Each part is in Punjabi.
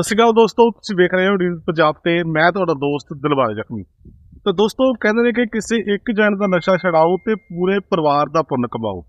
ਸਤਿ ਸ਼੍ਰੀ ਅਕਾਲ ਦੋਸਤੋ, ਤੁਸੀਂ ਵੇਖ ਰਹੇ ਹੋ ਨਿਊਜ਼ ਪੰਜਾਬ ਤੇ ਮੈਂ ਤੁਹਾਡਾ ਦੋਸਤ ਦਿਲਬਾਗ ਜ਼ਖਮੀ। ਤਾਂ ਦੋਸਤੋ, ਕਹਿੰਦੇ ਨੇ ਕਿ ਕਿਸੇ ਇੱਕ ਜਣ ਦਾ ਨਸ਼ਾ ਛਡਾਓ ਤੇ ਪੂਰੇ ਪਰਿਵਾਰ ਦਾ ਪੁੰਨ ਕਮਾਓ।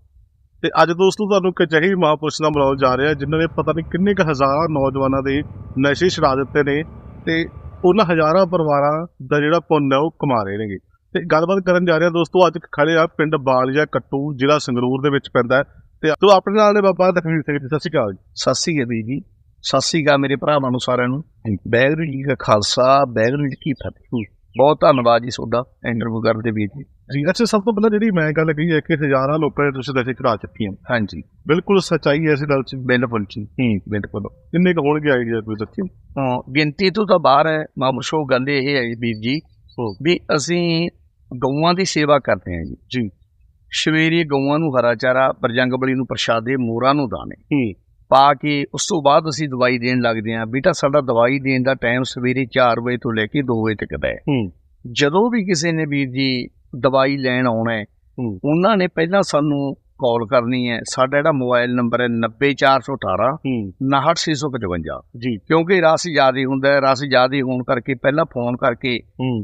ਤੇ ਅੱਜ ਦੋਸਤੋ, ਤੁਹਾਨੂੰ ਇੱਕ ਅਜਿਹੇ ਮਹਾਂਪੁਰਸ਼ ਨਾਲ ਮਿਲਾਉਣ ਜਾ ਰਿਹਾ, ਜਿਨ੍ਹਾਂ ਨੇ ਪਤਾ ਨਹੀਂ ਕਿੰਨੇ ਕੁ ਹਜ਼ਾਰਾਂ ਨੌਜਵਾਨਾਂ ਦੇ ਨਸ਼ੇ ਛਡਾ ਦਿੱਤੇ ਨੇ ਤੇ ਉਹਨਾਂ ਹਜ਼ਾਰਾਂ ਪਰਿਵਾਰਾਂ ਦਾ ਜਿਹੜਾ ਪੁੰਨ ਹੈ, ਉਹ ਕਮਾ ਰਹੇ ਨੇਗੇ। ਤੇ ਗੱਲਬਾਤ ਕਰਨ ਜਾ ਰਿਹਾ ਦੋਸਤੋ, ਅੱਜ ਖੜੇ ਆ ਪਿੰਡ ਬਾਲੀਆ ਕੱਟੂ, ਜ਼ਿਲ੍ਹਾ ਸੰਗਰੂਰ ਦੇ ਵਿੱਚ ਪੈਂਦਾ ਹੈ। ਤੇ ਤੋ ਆਪਣੇ ਨਾਲ ਨੇ ਬਾਬਾ ਤਕਰੀਰ ਸਿੰਘ ਜੀ, ਸਤਿ ਸ਼੍ਰੀ ਅਕਾਲ ਜੀ। ਸਤਿ ਸ੍ਰੀ ਅਕਾਲ ਵੀਰ ਜੀ। ਸਤਿ ਸ੍ਰੀ ਅਕਾਲ ਮੇਰੇ ਭਰਾਵਾਂ ਨੂੰ ਸਾਰਿਆਂ ਨੂੰ। ਬੈਗਰੂ ਜੀ ਦਾ ਖਾਲਸਾ ਬੈਗਰੂ ਜੀ ਕੀ ਫਤਿਹ। ਬਹੁਤ ਧੰਨਵਾਦ ਜੀ ਤੁਹਾਡਾ ਇੰਟਰਵਿਊ ਕਰਨ ਦੇ ਵੀਰ ਜੀ। ਜੀ ਅੱਛਾ ਸਭ ਤੋਂ ਪਹਿਲਾਂ ਜਿਹੜੀ ਮੈਂ ਗੱਲ ਕਹੀ ਹੈ ਕਿ ਹਜ਼ਾਰਾਂ ਲੋਕਾਂ ਨੇ ਤੁਸੀਂ ਨਸ਼ੇ ਚੜਾ ਚੁੱਕੀਆਂ। ਹਾਂਜੀ। ਬਿਲਕੁਲ ਸੱਚਾਈ ਹੈ ਇਸ ਗੱਲ 'ਚ। ਬਿਲਕੁਲ ਜੀ। ਹੂੰ ਬਿਲਕੁਲ। ਕਿੰਨੇ ਕੁ ਹੋਣਗੇ ਆਈਡੀਆ ਕੋਈ ਦੱਸੀ ਹਾਂ ਗਿਣਤੀ ਤੋਂ ਤਾਂ ਬਾਹਰ ਹੈ। ਮਾਮਸ਼ੋ ਗੱਲ ਇਹ ਹੈ ਵੀਰ ਜੀ ਵੀ ਅਸੀਂ ਗਊਆਂ ਦੀ ਸੇਵਾ ਕਰਦੇ ਹਾਂ ਜੀ। ਜੀ। ਸਵੇਰੇ ਗਊਆਂ ਨੂੰ ਹਰਾ ਚਾਰਾ ਪਰਜੰਗ ਬਲੀ ਨੂੰ ਪ੍ਰਸ਼ਾਦੇ ਮੋਰਾਂ ਨੂੰ ਦਾਣੇ। ਹੂੰ। ਪਾ ਕੇ ਉਸ ਤੋਂ ਬਾਅਦ ਅਸੀਂ ਦਵਾਈ ਦੇਣ ਲੱਗਦੇ ਹਾਂ। ਬੇਟਾ ਸਾਡਾ ਦਵਾਈ ਦੇਣ ਦਾ ਟਾਈਮ ਸਵੇਰੇ 4 ਵਜੇ ਤੋਂ ਲੈ ਕੇ 2 ਵਜੇ ਤੱਕ ਦਾ ਹੈ। ਜਦੋਂ ਵੀ ਕਿਸੇ ਨੇ ਵੀਰ ਜੀ ਦਵਾਈ ਲੈਣ ਆਉਣਾ ਹੈ ਉਹਨਾਂ ਨੇ ਪਹਿਲਾਂ ਸਾਨੂੰ ਕਾਲ ਕਰਨੀ ਹੈ। ਸਾਡਾ ਜਿਹੜਾ ਮੋਬਾਈਲ ਨੰਬਰ ਹੈ 90418 ਹੂੰ। 69655 ਜੀ। ਕਿਉਂਕਿ ਰਸ ਜ਼ਿਆਦਾ ਹੁੰਦਾ ਹੈ ਰਸ ਜ਼ਿਆਦਾ ਹੋਣ ਕਰਕੇ ਪਹਿਲਾਂ ਫੋਨ ਕਰਕੇ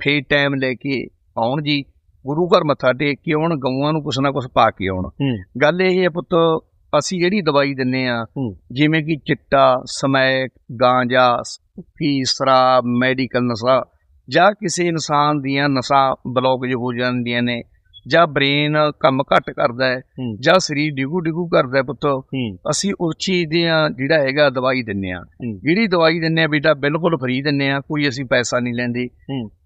ਫੇਰ ਟਾਈਮ ਲੈ ਕੇ ਆਉਣ ਜੀ। ਗੁਰੂ ਘਰ ਮੱਥਾ ਟੇਕ ਕੇ ਆਉਣ ਗਊਆਂ ਨੂੰ ਕੁਛ ਨਾ ਕੁਛ ਪਾ ਕੇ ਆਉਣ। ਗੱਲ ਇਹ ਹੈ ਪੁੱਤ ਅਸੀਂ ਜਿਹੜੀ ਦਵਾਈ ਦਿੰਨੇ ਆ। ਜਿਵੇਂ ਕਿ ਚਿੱਟਾ ਸਮੈਕ ਗਾਂਜਾ ਫੀਸਰਾ ਮੈਡੀਕਲ ਨਸ਼ਾ ਜਾਂ ਕਿਸੇ ਇਨਸਾਨ ਦੀਆਂ ਨਸਾਂ ਬਲੌਕਜ ਹੋ ਜਾਂਦੀਆਂ ਨੇ ਜਾਂ ਬ੍ਰੇਨ ਕੰਮ ਘੱਟ ਕਰਦਾ ਹੈ। ਜਾਂ ਸਰੀਰ ਡਿਗੂ ਡਿਗੂ ਕਰਦਾ ਪੁੱਤ ਅਸੀਂ ਉਸ ਚੀਜ਼ ਦੀਆਂ ਜਿਹੜਾ ਹੈਗਾ ਦਵਾਈ ਦਿੰਨੇ ਆ। ਜਿਹੜੀ ਦਵਾਈ ਦਿੰਨੇ ਆ ਬੇਟਾ ਬਿਲਕੁਲ ਫ੍ਰੀ ਦਿੰਨੇ ਆ ਕੋਈ ਅਸੀਂ ਪੈਸਾ ਨਹੀਂ ਲੈਂਦੇ।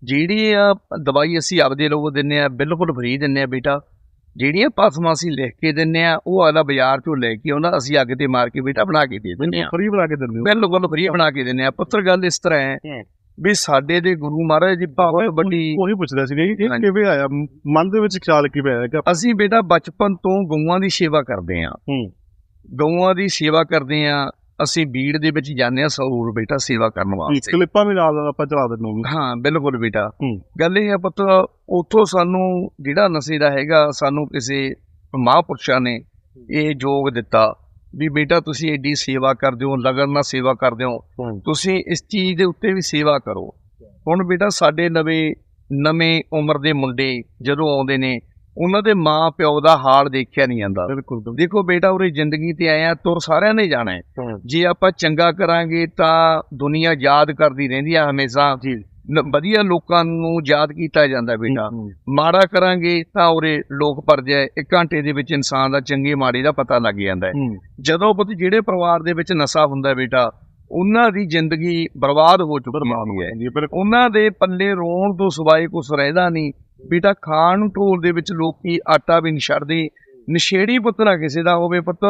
ਜਿਹੜੀ ਆ ਦਵਾਈ ਅਸੀਂ ਆਪਦੇ ਲੋਗੋ ਦਿੰਨੇ ਆ ਬਿਲਕੁਲ ਫ੍ਰੀ ਦਿੰਨੇ ਆ ਬੇਟਾ ਜਿਹੜੀਆਂ ਪਸਮਾਂ ਅਸੀਂ ਲਿਖ ਕੇ ਦਿੰਨੇ ਆ ਉਹ ਆਦਾ ਬਾਜ਼ਾਰ ਚੋਂ ਲੈ ਕੇ ਆਉਂਦਾ ਅਸੀਂ ਅੱਗ ਤੇ ਮਾਰ ਕੇ ਬੇਟਾ ਬਣਾ ਕੇ ਦੇ ਦਿੰਨੇ ਆ। ਫਰੀ ਬਣਾ ਕੇ ਦਿੰਦੇ ਹੋ। ਬਿਲਕੁਲ ਫ੍ਰੀ ਬਣਾ ਕੇ ਦਿੰਨੇ ਆ। ਪੁੱਤਰ ਗੱਲ ਇਸ ਤਰ੍ਹਾਂ ਹੈ। ਵੀ ਸਾਡੇ ਦੇ ਗੁਰੂ ਮਹਾਰਾਜ ਦੀ ਬਹੁਤ ਵੱਡੀ ਉਹੀ ਪੁੱਛਦਾ ਸੀ ਇਹ। ਕਿਵੇਂ ਆਇਆ? ਮਨ ਦੇ ਵਿੱਚ ਖਿਆਲ ਕਿਵੇਂ ਆਇਆ ਅਸੀਂ ਬੇਟਾ ਬਚਪਨ ਤੋਂ ਗਊਆਂ ਦੀ ਸੇਵਾ ਕਰਦੇ ਆ ਹੂੰ। ਗਊਆਂ ਦੀ ਸੇਵਾ ਕਰਦੇ ਆ ਅਸੀਂ ਬੀੜ ਦੇ ਵਿੱਚ ਜਾਂਦੇ ਆ ਸਰੂਰ ਬੇਟਾ ਸੇਵਾ ਕਰਨ ਵਾਸਤੇ। ਕਲਿੱਪਾਂ ਵੀ ਨਾਲ ਆਪਾਂ ਚਲਾ ਦਿੰਦੇ ਹਾਂ ਹਾਂ ਬਿਲਕੁਲ ਬੇਟਾ। ਗੱਲ ਇਹ ਹੈ ਪੁੱਤ ਉੱਥੋਂ ਸਾਨੂੰ ਜਿਹੜਾ ਨਸ਼ੇ ਦਾ ਹੈਗਾ ਸਾਨੂੰ ਕਿਸੇ ਮਹਾਂਪੁਰਸ਼ਾਂ ਨੇ ਇਹ ਯੋਗ ਦਿੱਤਾ ਵੀ ਬੇਟਾ ਤੁਸੀਂ ਐਡੀ ਸੇਵਾ ਕਰਦੇ ਹੋ ਲਗਨ ਨਾਲ ਸੇਵਾ ਕਰਦੇ ਹੂੰ। ਤੁਸੀਂ ਇਸ ਚੀਜ਼ ਦੇ ਉੱਤੇ ਵੀ ਸੇਵਾ ਕਰੋ। ਹੁਣ ਬੇਟਾ ਸਾਡੇ ਨਵੇਂ ਨਵੇਂ ਉਮਰ ਦੇ ਮੁੰਡੇ ਜਦੋਂ ਆਉਂਦੇ ਨੇ ਉਹਨਾਂ ਦੇ ਮਾਂ ਪਿਓ ਦਾ ਹਾਲ ਦੇਖਿਆ ਨਹੀਂ ਜਾਂਦਾ। ਬਿਲਕੁਲ। ਦੇਖੋ ਬੇਟਾ ਉਰੇ ਜ਼ਿੰਦਗੀ ਤੇ ਆਇਆ ਤੁਰ ਸਾਰਿਆਂ ਨੇ ਜਾਣਾ ਹੈ। ਜੇ ਆਪਾਂ ਚੰਗਾ ਕਰਾਂਗੇ ਤਾਂ ਦੁਨੀਆ ਯਾਦ ਕਰਦੀ ਰਹਿੰਦੀ ਆ ਹਮੇਸ਼ਾ। ਵਧੀਆ ਲੋਕਾਂ ਨੂੰ ਯਾਦ ਕੀਤਾ ਜਾਂਦਾ ਬੇਟਾ। ਮਾੜਾ ਕਰਾਂਗੇ ਤਾਂ ਉਰੇ ਲੋਕ ਪਰਜੇ ਇੱਕ ਘੰਟੇ ਦੇ ਵਿੱਚ ਇਨਸਾਨ ਦਾ ਚੰਗੇ ਮਾੜੇ ਦਾ ਪਤਾ ਲੱਗ ਜਾਂਦਾ ਹੈ। ਜਦੋਂ ਪੁੱਤ ਜਿਹੜੇ ਪਰਿਵਾਰ ਦੇ ਵਿੱਚ ਨਸ਼ਾ ਹੁੰਦਾ ਬੇਟਾ ਉਹਨਾਂ ਦੀ ਜ਼ਿੰਦਗੀ ਬਰਬਾਦ ਹੋ ਚੁੱਕੀ ਹੈ ਉਹਨਾਂ ਦੇ ਪੱਲੇ ਰੋਣ ਤੋਂ ਸਿਵਾਏ ਕੁਝ ਰਹਿਦਾ ਨਹੀਂ। ਬੇਟਾ ਖਾਣ ਨੂੰ ਢੋਲ ਦੇ ਵਿੱਚ ਲੋਕੀ ਆਟਾ ਵੀ ਨਹੀਂ ਛੱਡਦੇ ਨਸ਼ੇੜੀ ਪੁੱਤ ਨਾ ਕਿਸੇ ਦਾ ਹੋਵੇ ਪੁੱਤ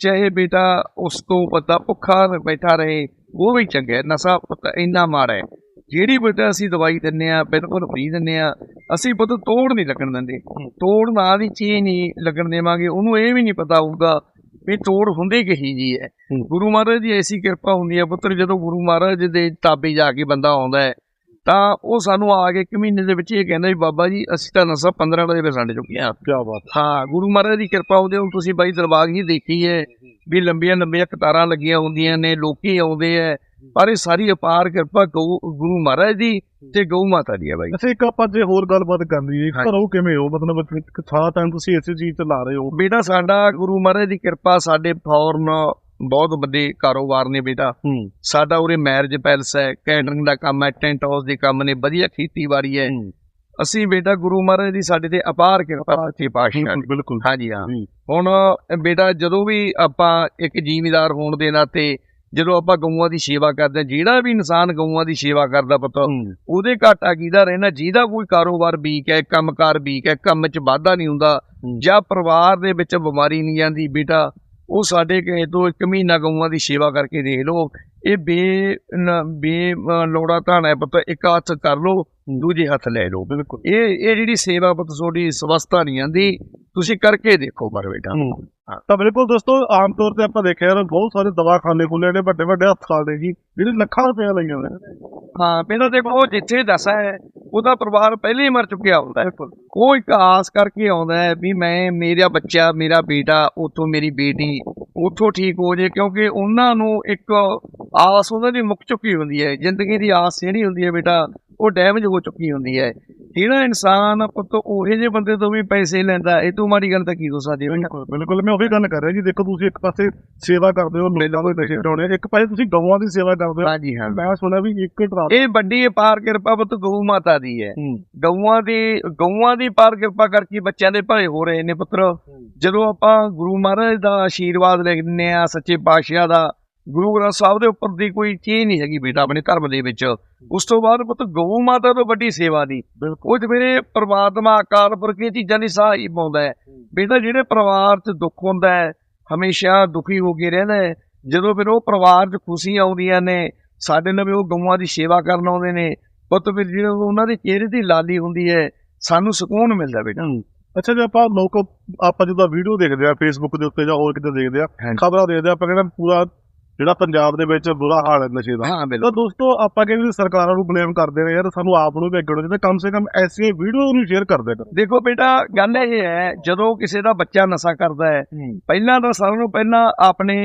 ਚਾਹੇ ਬੇਟਾ ਉਸ ਤੋਂ ਪਤਾ ਭੁੱਖਾ ਬੈਠਾ ਰਹੇ ਉਹ ਵੀ ਚੰਗਾ। ਨਸ਼ਾ ਪੁੱਤ ਇੰਨਾ ਮਾੜਾ ਹੈ ਜਿਹੜੀ ਬੇਟਾ ਅਸੀਂ ਦਵਾਈ ਦਿੰਨੇ ਆ ਬਿਲਕੁਲ ਫ੍ਰੀ ਦਿੰਨੇ ਆ ਅਸੀਂ ਪੁੱਤ ਤੋੜ ਨਹੀਂ ਲੱਗਣ ਦਿੰਦੇ ਤੋੜ ਨਾਂ ਦੀ ਚੀਜ਼ ਨਹੀਂ ਲੱਗਣ ਦੇਵਾਂਗੇ ਉਹਨੂੰ ਇਹ ਵੀ ਨਹੀਂ ਪਤਾ ਹੋਊਗਾ ਵੀ ਤੋੜ ਹੁੰਦੇ ਕਹੀ ਜੀ ਹੈ ਹੂੰ। ਗੁਰੂ ਮਹਾਰਾਜ ਦੀ ਐਸੀ ਕਿਰਪਾ ਹੁੰਦੀ ਹੈ ਪੁੱਤਰ ਜਦੋਂ ਗੁਰੂ ਮਹਾਰਾਜ ਦੇ ਤਾਬੇ ਜਾ ਕੇ ਬੰਦਾ ਆਉਂਦਾ ਹੈ ਤਾਂ ਉਹ ਸਾਨੂੰ ਆ ਕੇ ਇੱਕ ਮਹੀਨੇ ਦੇ ਵਿੱਚ ਇਹ ਕਹਿੰਦਾ ਵੀ ਬਾਬਾ ਜੀ ਅਸੀਂ ਤਾਂ ਨਸ਼ਾ 15 ਵਜੇ ਸਾਡੇ ਚੁੱਕੇ ਹਾਂ। ਕੀ ਬਾਤ ਹਾਂ। ਗੁਰੂ ਮਹਾਰਾਜ ਦੀ ਕਿਰਪਾ ਉਹਦੇ ਹੁਣ ਤੁਸੀਂ ਬਾਈ ਦਰਬਾਰ ਹੀ ਦੇਖੀ ਹੈ ਵੀ ਲੰਬੀਆਂ ਲੰਬੀਆਂ ਕਤਾਰਾਂ ਲੱਗੀਆਂ ਹੁੰਦੀਆਂ ਨੇ ਲੋਕੀ ਆਉਂਦੇ ਐ ਪਰ ਇਹ ਸਾਰੀ ਅਪਾਰ ਕਿਰਪਾ ਗਊ ਗੁਰੂ ਮਹਾਰਾਜ ਦੀ ਤੇ ਗਊ ਮਾਤਾ ਦੀ ਹੈ ਬਾਈ। ਅੱਛਾ ਇੱਕ ਆਪਾਂ ਜੇ ਹੋਰ ਗੱਲਬਾਤ ਕਰਨ ਦੀ ਹਾਂਜੀ। ਘਰੋਂ ਕਿਵੇਂ ਹੋ? ਮਤਲਬ ਸਾਰਾ ਟਾਈਮ ਤੁਸੀਂ ਇਸੇ ਚੀਜ਼ ਤੇ ਲਾ ਰਹੇ ਹੋ। ਬੇਟਾ ਸਾਡਾ ਗੁਰੂ ਮਹਾਰਾਜ ਦੀ ਕਿਰਪਾ ਸਾਡੇ ਫੌਰਨ ਬਹੁਤ ਵੱਡੇ ਕਾਰੋਬਾਰ ਨੇ ਬੇਟਾ। ਸਾਡਾ ਉਰੇ ਮੈਰਿਜ ਪੈਲਸ ਹੈ ਕੈਟਰਿੰਗ ਦਾ ਕੰਮ ਹੈ ਟੈਂਟ ਹਾਊਸ ਦੇ ਕੰਮ ਨੇ ਵਧੀਆ ਖੇਤੀਬਾੜੀ ਹੈ। ਅਸੀਂ ਬੇਟਾ ਗੁਰੂ ਮਹਾਰਾਜ ਦੀ ਸਾਡੇ ਤੇ ਅਪਾਰ ਕਿਰਪਾ ਤੇ ਪਾਸ਼ਾ ਬਿਲਕੁਲ ਹਾਂਜੀ ਹਾਂ। ਹੁਣ ਬੇਟਾ ਜਦੋਂ ਵੀ ਆਪਾਂ ਇੱਕ ਜ਼ਿਮੀਦਾਰ ਹੋਣ ਦੇ ਨਾਤੇ ਜਦੋਂ ਆਪਾਂ ਗਊਆਂ ਦੀ ਸੇਵਾ ਕਰਦੇ ਹਾਂ ਜਿਹੜਾ ਵੀ ਇਨਸਾਨ ਗਊਆਂ ਦੀ ਸੇਵਾ ਕਰਦਾ ਪੁੱਤ ਉਹਦੇ ਘਾਟਾ ਕਿਹਦਾ ਰਹਿਣਾ ਜਿਹਦਾ ਕੋਈ ਕਾਰੋਬਾਰ ਵੀਕ ਹੈ ਕੰਮਕਾਰ ਵੀਕ ਹੈ ਕੰਮ 'ਚ ਵਾਧਾ ਨਹੀਂ ਹੁੰਦਾ। ਜਾਂ ਪਰਿਵਾਰ ਦੇ ਵਿੱਚ ਬਿਮਾਰੀ ਨਹੀਂ ਜਾਂਦੀ ਬੇਟਾ ਉਹ ਸਾਡੇ ਕਹੇ ਤੋਂ ਇੱਕ ਮਹੀਨਾ ਗਊਆਂ ਦੀ ਸੇਵਾ ਕਰਕੇ ਦੇਖ ਲਓ। ਇਹ ਬੇ ਬੇ ਲੋੜਾ ਧਾਣਾ ਪੁੱਤ ਇੱਕ ਹੱਥ ਕਰ ਲਓ ਦੂਜੇ ਹੱਥ ਲੈ ਲਓ। ਬਿਲਕੁਲ। ਇਹ ਇਹ ਜਿਹੜੀ ਸੇਵਾ ਪੁੱਤ ਤੁਹਾਡੀ ਸਵਸਥਾ ਨਹੀਂ ਆਂਦੀ ਤੁਸੀਂ ਕਰਕੇ ਦੇਖੋ ਪਰ ਬੇਟਾ। ਤਾਂ ਬਿਲਕੁਲ ਦੋਸਤੋ ਆਮ ਤੌਰ ਤੇ ਆਪਾਂ ਦੇਖਿਆ ਯਾਰ ਬਹੁਤ ਸਾਰੇ ਦਵਾਖਾਨੇ ਖੁੱਲੇ ਨੇ ਵੱਡੇ ਵੱਡੇ ਹਸਪਤਾਲ ਨੇ ਜੀ ਜਿਹੜੇ ਲੱਖਾਂ ਰੁਪਏ ਲਈਆਂ ਨੇ। ਹਾਂ ਪਹਿਲਾਂ ਦੇਖੋ ਜਿੱਥੇ ਦੱਸਾ ਹੈ ਉਹਦਾ ਪਰਿਵਾਰ ਪਹਿਲੇ ਹੀ ਮਰ ਚੁੱਕਿਆ ਹੁੰਦਾ ਹੈ ਉਹ ਇੱਕ ਆਸ ਕਰਕੇ ਆਉਂਦਾ ਹੈ ਵੀ ਮੈਂ, ਮੇਰਾ ਬੱਚਾ, ਮੇਰਾ ਬੇਟਾ, ਉਥੋਂ ਮੇਰੀ ਬੇਟੀ, ਉਥੋਂ ਠੀਕ ਹੋ ਜੇ, ਕਿਉਂਕਿ ਉਹਨਾਂ ਨੂੰ ਇੱਕ ਆਸ ਉਹਨਾਂ ਦੀ ਮੁੱਕ ਚੁੱਕੀ ਹੁੰਦੀ ਹੈ। ਜ਼ਿੰਦਗੀ ਦੀ ਆਸ ਜਿਹੜੀ ਹੁੰਦੀ ਹੈ ਬੇਟਾ, ਉਹ ਡੈਮੇਜ ਹੋ ਚੁੱਕੀ ਹੁੰਦੀ ਹੈ। ਜਿਹੜਾ ਇਨਸਾਨ ਪੁੱਤ ਉਹੇ ਜਿਹੇ ਬੰਦੇ ਤੋਂ ਵੀ ਪੈਸੇ ਲੈਂਦਾ ਇਹ ਤੋਂ ਮਾੜੀ ਗੱਲ ਤਾਂ ਕੀ ਹੋ ਸਕਦੀ ਹੈ? ਬਿਲਕੁਲ ਬਿਲਕੁਲ ਮੈਂ ਉਹੀ ਗੱਲ ਕਰ ਰਿਹਾ ਜੀ ਦੇਖੋ ਤੁਸੀਂ ਇੱਕ ਪਾਸੇ ਸੇਵਾ ਕਰਦੇ ਹੋ ਲੋਕਾਂ ਦੇ ਨਸ਼ੇ ਹਟਾਉਣੇ ਇੱਕ ਪਾਸੇ ਤੁਸੀਂ ਗਊਆਂ ਦੀ ਸੇਵਾ ਕਰਦੇ ਹੋ। ਹਾਂਜੀ ਹਾਂ। ਮੈਂ ਸੁਣਿਆ ਵੀ ਇੱਕ ਟਰਾ ਇਹ ਵੱਡੀ ਅਪਾਰ ਕਿਰਪਾ ਪੁੱਤ ਗਊ ਮਾਤਾ ਦੀ ਹੈ। ਹੂੰ। ਗਊਆਂ ਦੀ ਗਊਆਂ ਦੀ ਪਾਰ ਕਿਰਪਾ ਕਰਕੇ ਬੱਚਿਆਂ ਦੇ ਭਲੇ ਹੋ ਰਹੇ ਨੇ ਪੁੱਤਰ। ਜਦੋਂ ਆਪਾਂ ਗੁਰੂ ਮਹਾਰਾਜ ਦਾ ਆਸ਼ੀਰਵਾਦ ਲੈਂਦੇ ਆ ਸੱਚੇ ਪਾਤਸ਼ਾਹ ਦਾ ਗੁਰੂ ਗ੍ਰੰਥ ਸਾਹਿਬ ਦੇ ਉੱਪਰ ਦੀ ਕੋਈ ਚੀਜ਼ ਨਹੀਂ ਹੈਗੀ ਬੇਟਾ ਆਪਣੇ ਧਰਮ ਦੇ ਵਿੱਚ। ਉਸ ਤੋਂ ਬਾਅਦ ਪੁੱਤ ਗਊ ਮਾਤਾ ਤੋਂ ਵੱਡੀ ਸੇਵਾ ਦੀ। ਬਿਲਕੁਲ। ਉਹ ਮੇਰੇ ਪ੍ਰਮਾਤਮਾ ਅਕਾਲ ਪੁਰਖ ਚੀਜ਼ਾਂ ਦੀ ਸਾਹ ਹੀ ਪਾਉਂਦਾ ਹੈ। ਬੇਟਾ ਜਿਹੜੇ ਪਰਿਵਾਰ 'ਚ ਦੁੱਖ ਹੁੰਦਾ ਹੈ ਹਮੇਸ਼ਾ ਦੁਖੀ ਹੋ ਕੇ ਰਹਿੰਦਾ ਹੈ। ਜਦੋਂ ਫਿਰ ਉਹ ਪਰਿਵਾਰ 'ਚ ਖੁਸ਼ੀ ਆਉਂਦੀਆਂ ਨੇ ਸਾਡੇ ਨਾਲ ਵੀ ਉਹ ਗਊਆਂ ਦੀ ਸੇਵਾ ਕਰਨ ਆਉਂਦੇ ਨੇ ਪੁੱਤ ਫਿਰ ਜਿਹੜਾ ਉਹਨਾਂ ਦੇ ਚਿਹਰੇ ਦੀ ਲਾਲੀ ਹੁੰਦੀ ਹੈ ਸਾਨੂੰ ਸਕੂਨ ਮਿਲਦਾ ਬੇਟਾ। ਅੱਛਾ ਜੇ ਆਪਾਂ ਲੋਕ ਆਪਾਂ ਜਦੋਂ ਵੀਡੀਓ ਦੇਖਦੇ ਆ ਫੇਸਬੁੱਕ ਦੇ ਉੱਤੇ ਜਾਂ ਹੋਰ ਕਿਤੇ ਦੇਖਦੇ ਆ। ਖਬਰਾਂ ਦੇਖਦੇ ਆ ਆਪਾਂ ਕਹਿੰਦੇ ਪੂਰਾ ਜਿਹੜਾ ਪੰਜਾਬ ਦੇ ਵਿੱਚ ਬੁਰਾ ਹਾਲ ਹੈ ਨਸ਼ੇ ਦਾ। ਹਾਂ ਤਾਂ ਬਿਲਕੁਲ। ਦੋਸਤੋ ਆਪਾਂ ਕਹਿੰਦੇ ਸਰਕਾਰਾਂ ਨੂੰ ਬਲੇਮ ਕਰਦੇ ਨੇ ਯਾਰ ਸਾਨੂੰ ਆਪ ਨੂੰ ਵੀ ਅੱਗੇ ਹੋਣਾ ਕਮ ਸੇ ਕਮ ਐਸੀਆਂ ਵੀਡੀਓ ਨੂੰ ਸ਼ੇਅਰ ਕਰਦੇ ਨੇ ਦੇਖੋ ਬੇਟਾ ਗੱਲ ਇਹ ਹੈ ਜਦੋਂ ਕਿਸੇ ਦਾ ਬੱਚਾ ਨਸ਼ਾ ਕਰਦਾ ਹੈ ਪਹਿਲਾਂ ਤਾਂ ਸਾਰਿਆਂ ਨੂੰ ਪਹਿਲਾਂ ਆਪਣੇ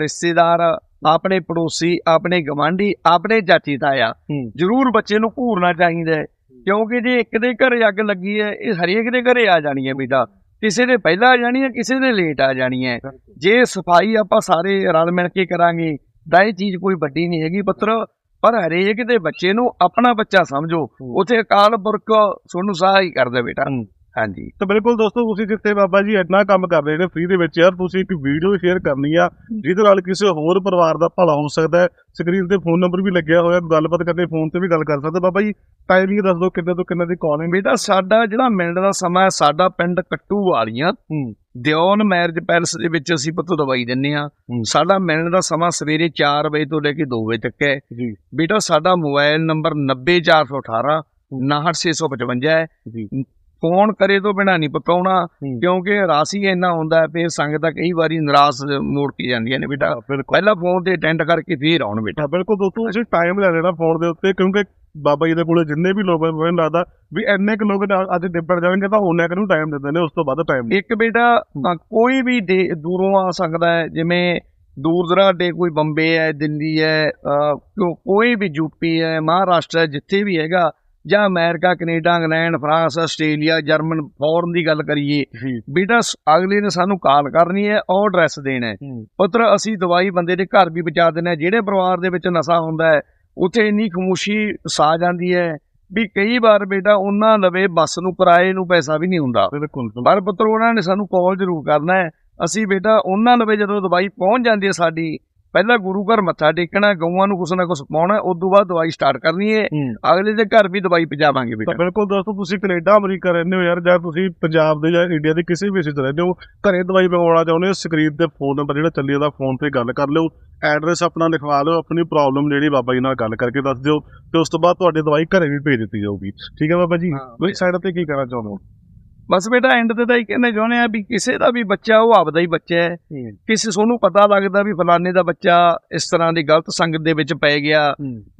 ਰਿਸ਼ਤੇਦਾਰ ਆਪਣੇ ਪੜੋਸੀ ਆਪਣੇ ਗਵਾਂਢੀ ਆਪਣੇ ਚਾਚੀ ਤਾਇਆ ਜ਼ਰੂਰ ਬੱਚੇ ਨੂੰ ਘੂਰਨਾ ਚਾਹੀਦਾ ਹੈ। ਕਿਉਂਕਿ ਜੇ ਇੱਕ ਦੇ ਘਰੇ ਅੱਗ ਲੱਗੀ ਹੈ ਇਹ ਹਰੇਕ ਦੇ ਘਰੇ ਆ ਜਾਣੀ ਹੈ ਬੇਟਾ। ਕਿਸੇ ਦੇ ਪਹਿਲਾਂ ਆ ਜਾਣੀ ਹੈ ਕਿਸੇ ਦੇ ਲੇਟ ਆ ਜਾਣੀ ਹੈ। ਜੇ ਸਫ਼ਾਈ ਆਪਾਂ ਸਾਰੇ ਰਲ ਮਿਲ ਕੇ ਕਰਾਂਗੇ ਤਾਂ ਇਹ ਚੀਜ਼ ਕੋਈ ਵੱਡੀ ਨਹੀਂ ਹੈਗੀ ਪੁੱਤਰ। ਪਰ ਹਰੇਕ ਦੇ ਬੱਚੇ ਨੂੰ ਆਪਣਾ ਬੱਚਾ ਸਮਝੋ। ਉਥੇ ਅਕਾਲ ਪੁਰਖ ਤੁਹਾਨੂੰ ਸਹਾਈ ਕਰਦਾ ਬੇਟਾ। ਹੂੰ। ਹਾਂਜੀ। ਤਾਂ ਬਿਲਕੁਲ ਦੋਸਤੋ ਤੁਸੀਂ ਜਿੱਥੇ ਬਾਬਾ ਜੀ ਇੰਨਾ ਕੰਮ ਕਰ ਰਹੇ ਨੇ ਫ੍ਰੀ ਦੇ ਵਿੱਚ ਯਾਰ ਤੁਸੀਂ ਇੱਕ ਵੀਡੀਓ ਸ਼ੇਅਰ ਕਰਨੀ ਆ ਜਿਹਦੇ ਨਾਲ ਕਿਸੇ ਹੋਰ ਪਰਿਵਾਰ ਦਾ ਭਲਾ ਹੋ ਸਕਦਾ ਹੈ। ਸਕਰੀਨ ਤੇ ਫੋਨ ਨੰਬਰ ਵੀ ਲੱਗਿਆ ਹੋਇਆ ਗੱਲਬਾਤ ਕਰਨੀ ਫੋਨ ਤੇ ਵੀ ਗੱਲ ਕਰ ਸਕਦੇ ਬਾਬਾ ਜੀ ਟਾਈਮਿੰਗ ਦੱਸ ਦਿਓ ਕਿੰਨੇ ਤੋਂ ਕਿੰਨੇ ਦੀ ਕਾਲਿੰਗ ਬੇਟਾ ਸਾਡਾ ਜਿਹੜਾ ਮਿਲਣ ਦਾ ਸਮਾਂ ਹੈ ਸਾਡਾ ਪਿੰਡ ਕੱਟੂ ਵਾਲੀਆਂ। ਦਿਓਨ ਮੈਰਿਜ ਪੈਲਸ ਦੇ ਵਿੱਚ ਅਸੀਂ ਪੁੱਤ ਦਵਾਈ ਦਿੰਨੇ ਆ ਹੂੰ। ਸਾਡਾ ਮਿਲਣ ਦਾ ਸਮਾਂ ਸਵੇਰੇ 4 ਵਜੇ ਤੋਂ ਲੈ ਕੇ 2 ਵਜੇ ਤੱਕ ਹੈ। ਜੀ। ਬੇਟਾ ਸਾਡਾ ਮੋਬਾਈਲ ਨੰਬਰ 90418 69655 ਹੈ। ਫੋਨ ਕਰੇ ਤੋਂ ਬਿਨਾ ਨਹੀਂ ਪਕਾਉਣਾ। ਕਿਉਂਕਿ ਰਾਸੀ ਇੰਨਾ ਹੁੰਦਾ ਹੈ ਫਿਰ ਸੰਗਤਾਂ ਕਈ ਵਾਰੀ ਨਿਰਾਸ਼ ਮੋੜ ਕੇ ਜਾਂਦੀਆਂ ਨੇ ਬੇਟਾ। ਪਹਿਲਾਂ ਫੋਨ ਤੇ ਅਟੈਂਡ ਕਰਕੇ ਫਿਰ ਆਉਣ ਬੇਟਾ। ਬਿਲਕੁਲ ਦੋਸਤੋ ਤੁਸੀਂ ਟਾਈਮ ਲੈ ਲੈਣਾ ਫੋਨ ਦੇ ਉੱਤੇ ਕਿਉਂਕਿ ਬਾਬਾ ਜੀ ਦੇ ਕੋਲੇ ਜਿੰਨੇ ਵੀ ਲੋਕ ਮੈਨੂੰ ਲੱਗਦਾ ਵੀ ਇੰਨੇ ਕੁ ਲੋਕ ਅੱਜ ਨਿਬੜ ਜਾਣਗੇ ਤਾਂ ਉਹਨਾਂ ਨੂੰ ਟਾਈਮ ਦਿੰਦੇ ਨੇ ਉਸ ਤੋਂ ਵੱਧ ਟਾਈਮ ਇੱਕ ਬੇਟਾ ਕੋਈ ਵੀ ਦੂਰੋਂ ਆ ਸਕਦਾ ਹੈ ਜਿਵੇਂ ਦੂਰ ਦਰਾਡੇ ਕੋਈ ਬੰਬੇ ਹੈ ਦਿੱਲੀ ਹੈ ਕੋਈ ਵੀ ਯੂਪੀ ਹੈ ਮਹਾਰਾਸ਼ਟਰ ਹੈ ਜਿੱਥੇ ਵੀ ਹੈਗਾ ਜਾਂ America Canada England France Australia German foreign ਦੀ ਗੱਲ ਕਰੀਏ ਬੇਟਾ ਅਗਲੇ ਨੇ ਸਾਨੂੰ ਕਾਲ ਕਰਨੀ ਹੈ ਉਹ ਐਡਰੈਸ ਦੇਣਾ ਹੈ। ਪੁੱਤਰ ਅਸੀਂ ਦਵਾਈ ਬੰਦੇ ਦੇ ਘਰ ਵੀ ਪਹੁੰਚਾ ਦਿੰਦੇ ਹਾਂ ਜਿਹੜੇ ਪਰਿਵਾਰ ਦੇ ਵਿੱਚ ਨਸ਼ਾ ਹੁੰਦਾ ਹੈ ਉੱਥੇ ਇੰਨੀ ਖਮੋਸ਼ੀ ਸਾ ਜਾਂਦੀ ਹੈ ਵੀ ਕਈ ਵਾਰ ਬੇਟਾ ਉਹਨਾਂ ਲਵੇ ਬੱਸ ਨੂੰ ਕਿਰਾਏ ਨੂੰ ਪੈਸਾ ਵੀ ਨਹੀਂ ਹੁੰਦਾ। ਬਿਲਕੁਲ। ਪਰ ਪੁੱਤਰ ਉਹਨਾਂ ਨੇ ਸਾਨੂੰ ਕਾਲ ਜ਼ਰੂਰ ਕਰਨਾ ਹੈ। ਅਸੀਂ ਬੇਟਾ ਉਹਨਾਂ ਲਵੇ ਜਦੋਂ ਦਵਾਈ ਪਹੁੰਚ ਜਾਂਦੀ ਹੈ ਸਾਡੀ ਪਹਿਲਾਂ ਗੁਰੂ ਘਰ ਮੱਥਾ ਟੇਕਣਾ ਗਊਆਂ ਨੂੰ ਕੁਛ ਨਾ ਕੁਛ ਪਾਉਣਾ ਉਸ ਤੋਂ ਬਾਅਦ ਦਵਾਈ ਸਟਾਰਟ ਕਰਨੀ ਹੈ। ਅਗਲੇ ਦੇ ਘਰ ਵੀ ਦਵਾਈ ਪਹੁੰਚਾਵਾਂਗੇ ਤਾਂ ਬੇਟਾ ਬਿਲਕੁਲ ਦੋਸਤੋ ਤੁਸੀਂ ਕੈਨੇਡਾ ਅਮਰੀਕਾ ਰਹਿੰਦੇ ਹੋ ਯਾਰ ਜਾਂ ਤੁਸੀਂ ਪੰਜਾਬ ਦੇ ਜਾਂ ਇੰਡੀਆ ਦੇ ਕਿਸੇ ਵੀ ਹਿੱਸੇ 'ਚ ਰਹਿੰਦੇ ਹੋ ਘਰੇ ਦਵਾਈ ਮੰਗਵਾਉਣਾ ਚਾਹੁੰਦੇ ਹੋ ਸਕਰੀਨ ਤੇ ਫੋਨ ਨੰਬਰ ਜਿਹੜਾ ਚੱਲੀ ਉਹਦਾ ਫੋਨ ਤੇ ਗੱਲ ਕਰ ਲਿਓ। ਐਡਰੈਸ ਆਪਣਾ ਲਿਖਵਾ ਲਿਓ ਆਪਣੀ ਪ੍ਰੋਬਲਮ ਜਿਹੜੀ ਬਾਬਾ ਜੀ ਨਾਲ ਗੱਲ ਕਰਕੇ ਦੱਸ ਦਿਓ ਤੇ ਉਸ ਤੋਂ ਬਾਅਦ ਤੁਹਾਡੀ ਦਵਾਈ ਘਰੇ ਵੀ ਭੇਜ ਦਿੱਤੀ ਜਾਊਗੀ। ਠੀਕ ਹੈ ਬਾਬਾ ਜੀ? ਸਾਈਡ ਤੇ ਕੀ ਕਹਿਣਾ ਚਾਹੁੰਦੇ ਹੋ? ਬਸ ਬੇਟਾ ਐਂਡ ਤੇ ਤਾਂ ਹੀ ਕਹਿਣਾ ਚਾਹੁੰਦੇ ਆ ਵੀ ਕਿਸੇ ਦਾ ਵੀ ਬੱਚਾ ਉਹ ਆਪਦਾ ਹੀ ਬੱਚਾ ਹੈ। ਕਿਸੇ ਸੋਨੂੰ ਪਤਾ ਲੱਗਦਾ ਵੀ ਫਲਾਣੇ ਦਾ ਬੱਚਾ ਇਸ ਤਰ੍ਹਾਂ ਦੀ ਗਲਤ ਸੰਗਤ ਦੇ ਵਿੱਚ ਪੈ ਗਿਆ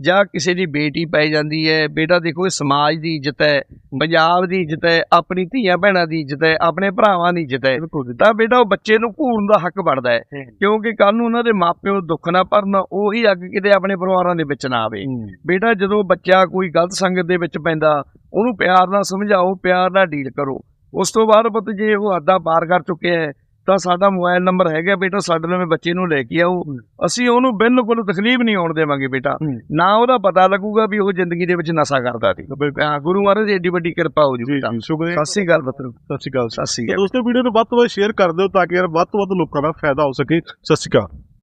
ਜਾਂ ਕਿਸੇ ਦੀ ਬੇਟੀ ਪੈ ਜਾਂਦੀ ਹੈ। ਬੇਟਾ ਦੇਖੋ ਇਹ ਸਮਾਜ ਦੀ ਇੱਜ਼ਤ ਹੈ ਪੰਜਾਬ ਦੀ ਇੱਜ਼ਤ ਹੈ ਆਪਣੀ ਧੀਆਂ ਭੈਣਾਂ ਦੀ ਇੱਜ਼ਤ ਹੈ ਆਪਣੇ ਭਰਾਵਾਂ ਦੀ ਇੱਜ਼ਤ ਹੈ। ਤਾਂ ਬੇਟਾ ਉਹ ਬੱਚੇ ਨੂੰ ਘੂਰਨ ਦਾ ਹੱਕ ਬਣਦਾ ਹੈ ਕਿਉਂਕਿ ਕੱਲ ਨੂੰ ਉਹਨਾਂ ਦੇ ਮਾਪਿਓ ਦੁੱਖ ਨਾ ਭਰਨ ਉਹੀ ਅੱਗ ਕਿਤੇ ਆਪਣੇ ਪਰਿਵਾਰਾਂ ਦੇ ਵਿੱਚ ਨਾ ਆਵੇ। ਬੇਟਾ ਜਦੋਂ ਬੱਚਾ ਕੋਈ ਗਲਤ ਸੰਗਤ ਦੇ ਵਿੱਚ ਪੈਂਦਾ ਉਹਨੂੰ ਪਿਆਰ ਨਾਲ ਸਮਝਾਓ ਪਿਆਰ ਨਾਲ ਡੀਲ ਕਰੋ। ਉਸ ਤੋਂ ਬਾਅਦ ਪੁੱਤ ਜੇ ਉਹ ਅੱਧਾ ਪਾਰ ਕਰ ਚੁੱਕਿਆ ਹੈ ਤਾਂ ਸਾਡਾ ਮੋਬਾਈਲ ਨੰਬਰ ਹੈਗਾ ਬੇਟਾ ਸਾਡੇ ਨਾਲ ਬੱਚੇ ਨੂੰ ਲੈ ਕੇ ਆਓ ਅਸੀਂ ਉਹਨੂੰ ਬਿਲਕੁਲ ਤਕਲੀਫ ਨਹੀਂ ਆਉਣ ਦੇਵਾਂਗੇ ਬੇਟਾ। ਨਾ ਉਹਦਾ ਪਤਾ ਲੱਗੂਗਾ ਵੀ ਉਹ ਜ਼ਿੰਦਗੀ ਦੇ ਵਿੱਚ ਨਸ਼ਾ ਕਰਦਾ ਸੀ। ਹਾਂ ਗੁਰੂ ਮਹਾਰਾਜ ਦੀ ਏਡੀ ਵੱਡੀ ਕਿਰਪਾ ਹੋ ਜੂ ਬੇਟਾ। ਸਤਿ ਸ੍ਰੀ ਅਕਾਲ ਪੁੱਤਰ। ਸਤਿ ਸ਼੍ਰੀ ਅਕਾਲ। ਸਤਿ ਸ੍ਰੀ ਅਕਾਲ। ਦੋਸਤੋ ਵੀਡੀਓ ਨੂੰ ਵੱਧ ਤੋਂ ਵੱਧ ਸ਼ੇਅਰ ਕਰ ਦਿਓ ਤਾਂ ਕਿ ਯਾਰ ਵੱਧ ਤੋਂ ਵੱਧ ਲੋਕਾਂ ਦਾ ਫਾਇਦਾ ਹੋ ਸਕੇ। ਸਤਿ ਸ਼੍ਰੀ ਅਕਾਲ।